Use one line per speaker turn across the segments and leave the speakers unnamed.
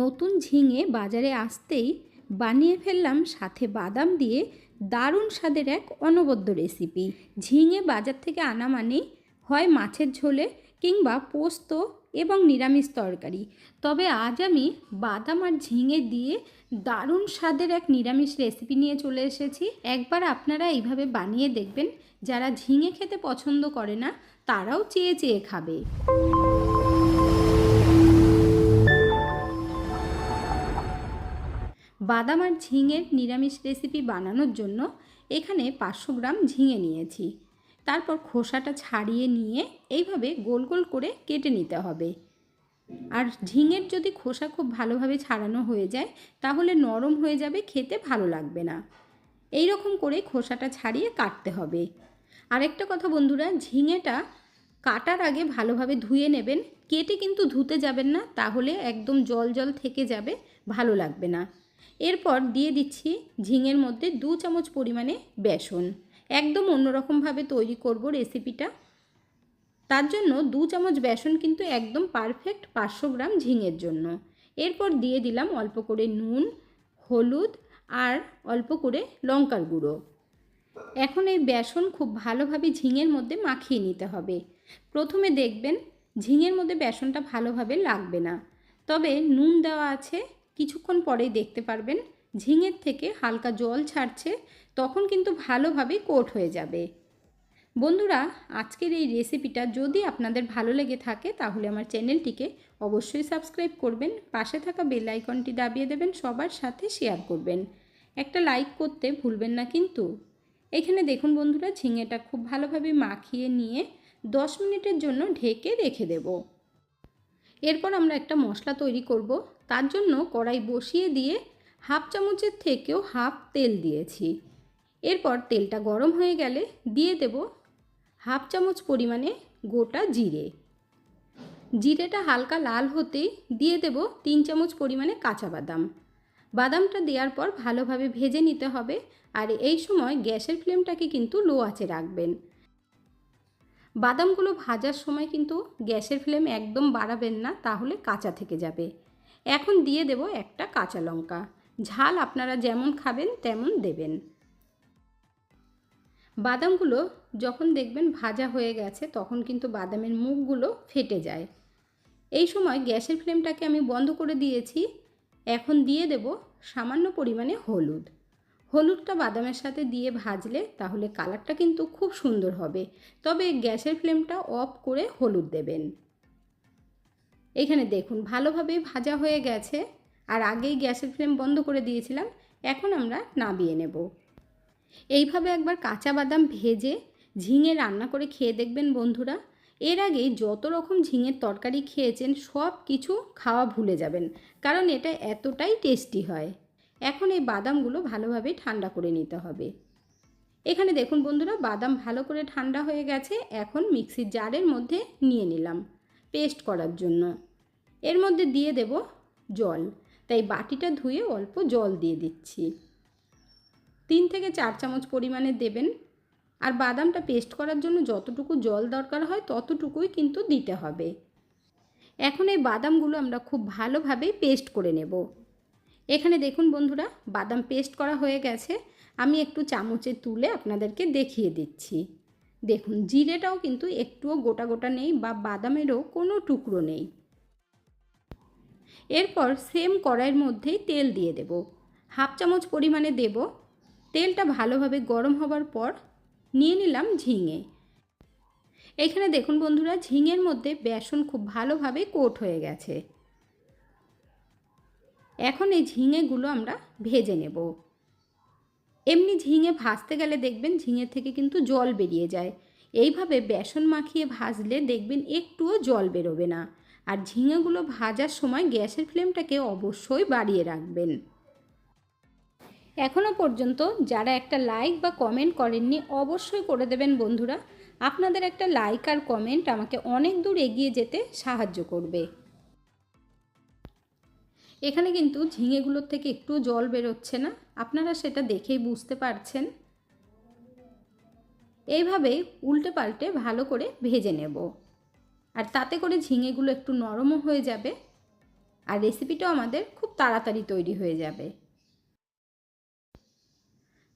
নতুন ঝিঙে বাজারে আসতেই বানিয়ে ফেললাম সাথে বাদাম দিয়ে দারুণ স্বাদের এক অনবদ্য রেসিপি। ঝিঙে বাজার থেকে আনা মানেই হয় মাছের ঝোলে কিংবা পোস্ত এবং নিরামিষ তরকারি। তবে আজ আমি বাদাম আর ঝিঙে দিয়ে দারুণ স্বাদের এক নিরামিষ রেসিপি নিয়ে চলে এসেছি। একবার আপনারা এইভাবে বানিয়ে দেখবেন, যারা ঝিঙে খেতে পছন্দ করে না, তারাও চেয়ে চেয়ে খাবে। বাদাম আর ঝিঙের নিরামিষ রেসিপি বানানোর জন্য এখানে পাঁচশো গ্রাম ঝিঙে নিয়েছি। তারপর খোসাটা ছাড়িয়ে নিয়ে এইভাবে গোল গোল করে কেটে নিতে হবে। আর ঝিঙের যদি খোসা খুব ভালোভাবে ছাড়ানো হয়ে যায়, তাহলে নরম হয়ে যাবে, খেতে ভালো লাগবে না। এই রকম করে খোসাটা ছাড়িয়ে কাটতে হবে। আরেকটা কথা বন্ধুরা, ঝিঙেটা কাটার আগে ভালোভাবে ধুয়ে নেবেন। কেটে কিন্তু ধুতে যাবেন না, তাহলে একদম জল জল থেকে যাবে, ভালো লাগবে না। এরপর দিয়ে দিচ্ছি ঝিঙের মধ্যে দু চামচ পরিমাণে বেসন। একদম অন্যরকমভাবে তৈরি করব রেসিপিটা। তার জন্য দু চামচ বেসন কিন্তু একদম পারফেক্ট পাঁচশো গ্রাম ঝিঙের জন্য। এরপর দিয়ে দিলাম অল্প করে নুন, হলুদ আর অল্প করে লঙ্কার গুঁড়ো। এখন এই বেসন খুব ভালোভাবে ঝিঙের মধ্যে মাখিয়ে নিতে হবে। প্রথমে দেখবেন ঝিঙের মধ্যে বেসনটা ভালোভাবে লাগবে না। তবে নুন দেওয়া আছে, কিছুক্ষণ পরেই দেখতে পারবেন ঝিঙের থেকে হালকা জল ছাড়ছে, তখন কিন্তু ভালোভাবে কোট হয়ে যাবে। বন্ধুরা, আজকের এই রেসিপিটা যদি আপনাদের ভালো লেগে থাকে, তাহলে আমার চ্যানেলটিকে অবশ্যই সাবস্ক্রাইব করবেন, পাশে থাকা বেল আইকনটি দাবিয়ে দেবেন, সবার সাথে শেয়ার করবেন। একটা লাইক করতে ভুলবেন না কিন্তু। এখানে দেখুন বন্ধুরা, ঝিঙেটা খুব ভালোভাবে মাখিয়ে নিয়ে দশ মিনিটের জন্য ঢেকে রেখে দেব। এরপর আমরা একটা মশলা তৈরি করব। তার জন্য কড়াই বসিয়ে দিয়ে হাফ চামচের থেকেও হাফ তেল দিয়েছি। এরপর তেলটা গরম হয়ে গেলে দিয়ে দেব হাফ চামচ পরিমাণে গোটা জিরে। জিরেটা হালকা লাল হতেই দিয়ে দেব তিন চামচ পরিমাণে কাঁচা বাদাম। বাদামটা দেওয়ার পর ভালোভাবে ভেজে নিতে হবে। আর এই সময় গ্যাসের ফ্লেমটাকে কিন্তু লো আঁচে রাখবেন। বাদামগুলো ভাজার সময় কিন্তু গ্যাসের ফ্লেম একদম বাড়াবেন না, তাহলে কাঁচা থেকে যাবে। এখন দিয়ে দেব একটা কাঁচা লঙ্কা। ঝাল আপনারা যেমন খাবেন তেমন দেবেন। বাদামগুলো যখন দেখবেন ভাজা হয়ে গেছে, তখন কিন্তু বাদামের মুখগুলো ফেটে যায়। এই সময় গ্যাসের ফ্লেমটাকে আমি বন্ধ করে দিয়েছি। এখন দিয়ে দেব সামান্য পরিমাণে হলুদ। হলুদটা বাদামের সাথে দিয়ে ভাজলে তাহলে কালারটা কিন্তু খুব সুন্দর হবে। তবে গ্যাসের ফ্লেমটা অফ করে হলুদ দেবেন। এখানে দেখুন ভালোভাবে ভাজা হয়ে গেছে। আর আগেই গ্যাসের ফ্লেম বন্ধ করে দিয়েছিলাম, এখন আমরা নাবিয়ে নেব। এইভাবে একবার কাঁচা বাদাম ভেজে ঝিঙে রান্না করে খেয়ে দেখবেন বন্ধুরা। এর আগে যত রকম ঝিঙের তরকারি খেয়েছেন, সব কিছু খাওয়া ভুলে যাবেন। কারণ এটা এতটাই টেস্টি হয়। এখন এই বাদামগুলো ভালোভাবে ঠান্ডা করে নিতে হবে। এখানে দেখুন বন্ধুরা, বাদাম ভালো করে ঠান্ডা হয়ে গেছে, এখন মিক্সির জারের মধ্যে নিয়ে নিলাম পেস্ট করার জন্য। এর মধ্যে দিয়ে দেব জল, তাই বাটিটা ধুয়ে অল্প জল দিয়ে দিচ্ছি। তিন থেকে চার চামচ পরিমাণে দেবেন, আর বাদামটা পেস্ট করার জন্য যতটুকু জল দরকার হয় ততটুকুই কিন্তু দিতে হবে। এখন এই বাদামগুলো আমরা খুব ভালোভাবে পেস্ট করে নেব। এখানে দেখুন বন্ধুরা, বাদাম পেস্ট করা হয়ে গেছে। আমি একটু চামচে তুলে আপনাদেরকে দেখিয়ে দিচ্ছি। দেখুন, জিরেটাও কিন্তু একটুও গোটা গোটা নেই বা বাদামেরও কোনো টুকরো নেই। এরপর সেম কড়াইয়ের মধ্যেই তেল দিয়ে দেব। হাফ চামচ পরিমাণে দেব। তেলটা ভালোভাবে গরম হবার পর নিয়ে নিলাম ঝিঙে। এখানে দেখুন বন্ধুরা, ঝিঙের মধ্যে বেসন খুব ভালোভাবে কোট হয়ে গেছে। এখন এই ঝিঙেগুলো আমরা ভেজে নেব। এমনি ঝিঙে ভাজতে গেলে দেখবেন ঝিঙের থেকে কিন্তু জল বেরিয়ে যায়। এইভাবে বেসন মাখিয়ে ভাজলে দেখবেন একটুও জল বেরোবে না। আর ঝিঙেগুলো ভাজার সময় গ্যাসের ফ্লেমটাকে অবশ্যই বাড়িয়ে রাখবেন। এখনও পর্যন্ত যারা একটা লাইক বা কমেন্ট করেননি অবশ্যই করে দেবেন বন্ধুরা। আপনাদের একটা লাইক আর কমেন্ট আমাকে অনেক দূর এগিয়ে যেতে সাহায্য করবে। এখানে কিন্তু ঝিঙেগুলোর থেকে একটু জল বেরোচ্ছে না। আপনারা সেটা দেখেই বুঝতে পারছেন। এইভাবেই উল্টে পাল্টে ভালো করে ভেজে নেব। আর তাতে করে ঝিঙেগুলো একটু নরমও হয়ে যাবে আর রেসিপিটাও আমাদের খুব তাড়াতাড়ি তৈরি হয়ে যাবে।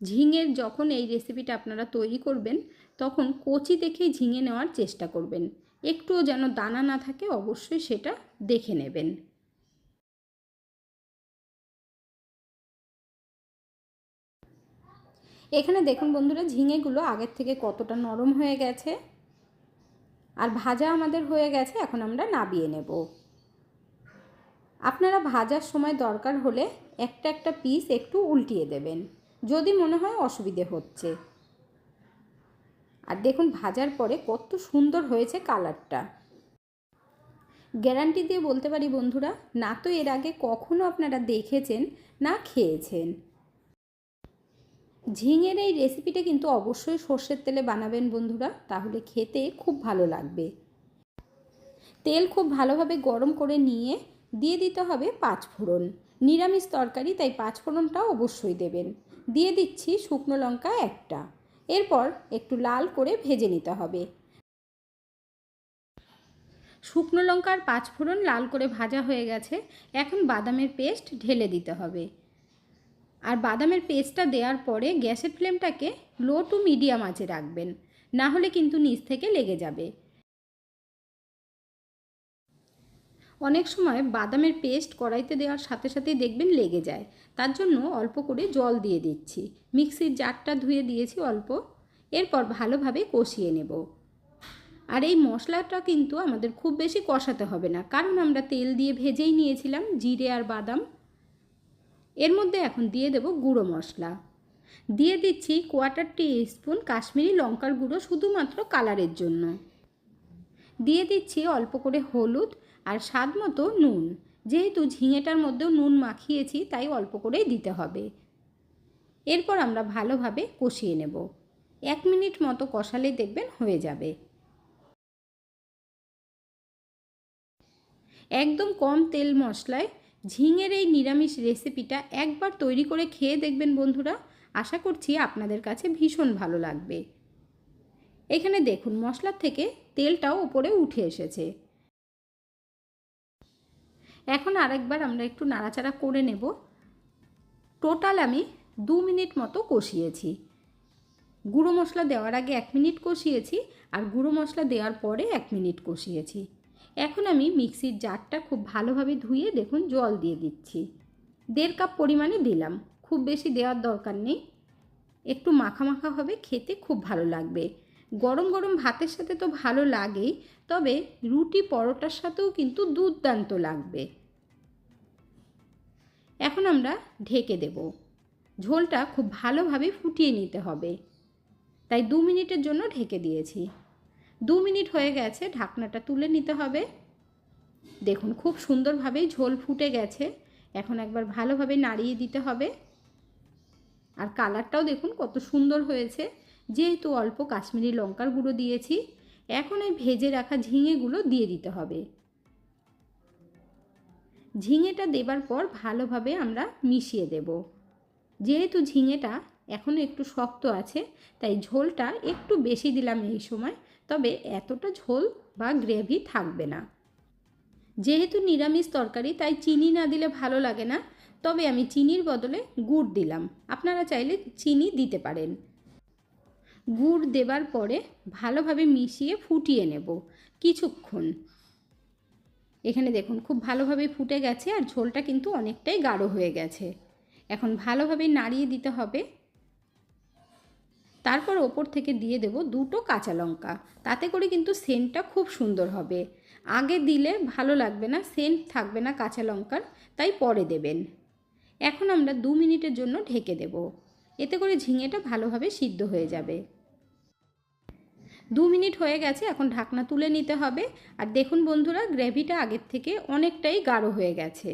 ঝিঙের যখন এই রেসিপিটা আপনারা তৈরি করবেন, তখন কচি দেখেই ঝিঙে নেওয়ার চেষ্টা করবেন। একটুও যেন দানা না থাকে, অবশ্যই সেটা দেখে নেবেন। এখানে দেখুন বন্ধুরা, ঝিঙেগুলো আগের থেকে কতটা নরম হয়ে গেছে। আর ভাজা আমাদের হয়ে গেছে, এখন আমরা নাবিয়ে নেব। আপনারা ভাজার সময় দরকার হলে একটা একটা পিস একটু উল্টিয়ে দেবেন, যদি মনে হয় অসুবিধে হচ্ছে। আর দেখুন, ভাজার পরে কত সুন্দর হয়েছে কালারটা। গ্যারান্টি দিয়ে বলতে পারি বন্ধুরা, না তো এর আগে কখনো আপনারা দেখেছেন, না খেয়েছেন। ঝিঙের এই রেসিপিটা কিন্তু অবশ্যই সর্ষের তেলে বানাবেন বন্ধুরা, তাহলে খেতে খুব ভালো লাগবে। তেল খুব ভালোভাবে গরম করে নিয়ে দিয়ে দিতে হবে পাঁচ ফোড়ন। নিরামিষ তরকারি, তাই পাঁচ ফোড়নটাও অবশ্যই দেবেন। দিয়ে দিচ্ছি শুকনো লঙ্কা একটা। এরপর একটু লাল করে ভেজে নিতে হবে। শুকনো লঙ্কা আর পাঁচ ফোড়ন লাল করে ভাজা হয়ে গেছে। এখন বাদামের পেস্ট ঢেলে দিতে হবে। আর বাদামের পেস্টটা দেওয়ার পরে গ্যাসের ফ্লেমটাকে লো টু মিডিয়াম আঁচে রাখবেন। না হলে কিন্তু নিচ থেকে লেগে যাবে। অনেক সময় বাদামের পেস্ট কড়াইতে দেওয়ার সাথে সাথেই দেখবেন লেগে যায়। তার জন্য অল্প করে জল দিয়ে দিচ্ছি। মিক্সির জারটা ধুয়ে দিয়েছি অল্প। এরপর ভালোভাবে কষিয়ে নেব। আর এই মশলাটা কিন্তু আমাদের খুব বেশি কষাতে হবে না। কারণ আমরা তেল দিয়ে ভেজেই নিয়েছিলাম জিরে আর বাদাম। এর মধ্যে এখন দিয়ে দেব গুঁড়ো মশলা। দিয়ে দিচ্ছি কোয়াটার টি স্পুন কাশ্মীরি লঙ্কার গুঁড়ো শুধুমাত্র কালারের জন্য। দিয়ে দিচ্ছি অল্প করে হলুদ আর স্বাদ মতো নুন। যেহেতু ঝিঙেটার মধ্যেও নুন মাখিয়েছি, তাই অল্প করেই দিতে হবে। এরপর আমরা ভালোভাবে কষিয়ে নেব। এক মিনিট মতো কষালেই দেখবেন হয়ে যাবে। একদম কম তেল মশলায় ঝিঙের এই নিরামিষ রেসিপিটা একবার তৈরি করে খেয়ে দেখবেন বন্ধুরা। আশা করছি আপনাদের কাছে ভীষণ ভালো লাগবে। এখানে দেখুন, মশলার থেকে তেলটাও উপরে উঠে এসেছে। এখন আরেকবার আমরা একটু নাড়াচাড়া করে নেব। টোটাল আমি দু মিনিট মতো কষিয়েছি। গুঁড়ো মশলা দেওয়ার আগে এক মিনিট কষিয়েছি আর গুঁড়ো মশলা দেওয়ার পরে এক মিনিট কষিয়েছি। এখন আমি মিক্সির জারটা খুব ভালোভাবে ধুয়ে দেখুন জল দিয়ে দিচ্ছি। দেড় কাপ পরিমাণে দিলাম, খুব বেশি দেওয়ার দরকার নেই। একটু মাখা মাখা হবে, খেতে খুব ভালো লাগবে। গরম গরম ভাতের সাথে তো ভালো লাগেই, তবে রুটি পরোটার সাথেও কিন্তু দুর্দান্ত লাগবে। এখন আমরা ঢেকে দেব। ঝোলটা খুব ভালোভাবে ফুটিয়ে নিতে হবে। তাই দু মিনিটের জন্য ঢেকে দিয়েছি। দু মিনিট হয়ে গেছে, ঢাকনাটা তুলে নিতে হবে। দেখুন, খুব সুন্দরভাবেই ঝোল ফুটে গেছে। এখন একবার ভালোভাবে নাড়িয়ে দিতে হবে। আর কালারটাও দেখুন কত সুন্দর হয়েছে। যেহেতু অল্প কাশ্মীরি লঙ্কার গুঁড়ো দিয়েছি, এখন এই ভেজে রাখা ঝিঙেগুলো দিয়ে দিতে হবে। ঝিঙেটা দেবার পর ভালোভাবে আমরা মিশিয়ে দেব। যেহেতু ঝিঙেটা এখনও একটু শক্ত আছে, তাই ঝোলটা একটু বেশি দিলাম এই সময়। তবে এতটা ঝোল বা গ্রেভি থাকবে না। যেহেতু নিরামিষ তরকারি, তাই চিনি না দিলে ভালো লাগে না। তবে আমি চিনির বদলে গুড় দিলাম। আপনারা চাইলে চিনি দিতে পারেন। গুড় দেবার পরে ভালোভাবে মিশিয়ে ফুটিয়ে নেব কিছুক্ষণ। এখানে দেখুন, খুব ভালোভাবে ফুটে গেছে আর ঝোলটা কিন্তু অনেকটাই গাঢ় হয়ে গেছে। এখন ভালোভাবে নাড়িয়ে দিতে হবে। তারপর ওপর থেকে দিয়ে দেব দুটো কাঁচা লঙ্কা। তাতে করে কিন্তু সেন্টটা খুব সুন্দর হবে। আগে দিলে ভালো লাগবে না, সেন্ট থাকবে না কাঁচা লঙ্কার, তাই পরে দেবেন। এখন আমরা দু মিনিটের জন্য ঢেকে দেব। এতে করে ঝিঙেটা ভালোভাবে সিদ্ধ হয়ে যাবে। দু মিনিট হয়ে গেছে, এখন ঢাকনা তুলে নিতে হবে। আর দেখুন বন্ধুরা, গ্রেভিটা আগের থেকে অনেকটাই গাঢ় হয়ে গেছে।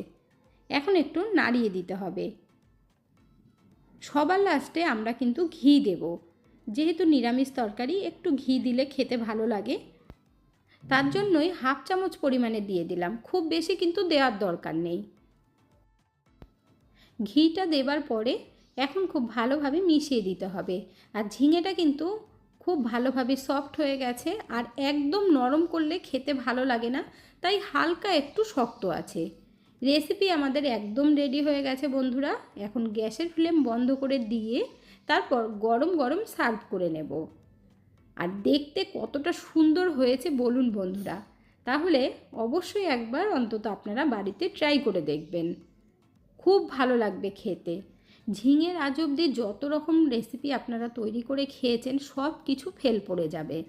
এখন একটু নাড়িয়ে দিতে হবে। সবার লাস্টে আমরা কিন্তু ঘি দেব। যেহেতু নিরামিষ তরকারি, একটু ঘি দিলে খেতে ভালো লাগে। তার জন্যই হাফ চামচ পরিমাণে দিয়ে দিলাম। খুব বেশি কিন্তু দেওয়ার দরকার নেই। ঘিটা দেবার পরে এখন খুব ভালোভাবে মিশিয়ে দিতে হবে। আর ঝিঙেটা কিন্তু খুব ভালোভাবে সফট হয়ে গেছে আর একদম নরম করলে খেতে ভালো লাগে না, তাই হালকা একটু শক্ত আছে। রেসিপি আমাদের একদম রেডি হয়ে গেছে বন্ধুরা। এখন গ্যাসের ফ্লেম বন্ধ করে দিয়ে তারপর গরম গরম সার্ভ করে নেব। আর দেখতে কতটা সুন্দর হয়েছে বলুন বন্ধুরা। তাহলে অবশ্যই একবার অন্তত আপনারা বাড়িতে ট্রাই করে দেখবেন। খুব ভালো লাগবে খেতে। ঝিঙের আজ অবধি যত রকম রেসিপি আপনারা তৈরি করে খেয়েছেন, সব কিছু ফেল পড়ে যাবে।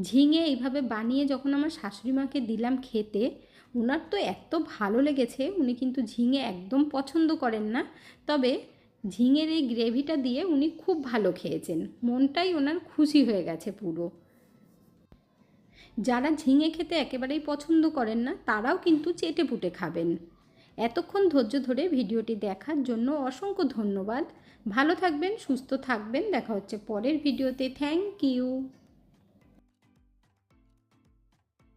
ঝিঙে এইভাবে বানিয়ে যখন আমার শাশুড়ি মাকে দিলাম খেতে ওনার তো এত ভালো লেগেছে, উনি কিন্তু ঝিঙে একদম পছন্দ করেন না। তবে ঝিঙের এই গ্রেভিটা দিয়ে উনি খুব ভালো খেয়েছেন। মনটাই ওনার খুশি হয়ে গেছে পুরো। যারা ঝিঙে খেতে একেবারেই পছন্দ করেন না, তারাও কিন্তু চেটে পুটে খাবেন। এতক্ষণ ধৈর্য ধরে ভিডিওটি দেখার জন্য অসংখ্য ধন্যবাদ। ভালো থাকবেন, সুস্থ থাকবেন। দেখা হচ্ছে পরের ভিডিওতে। Thank you.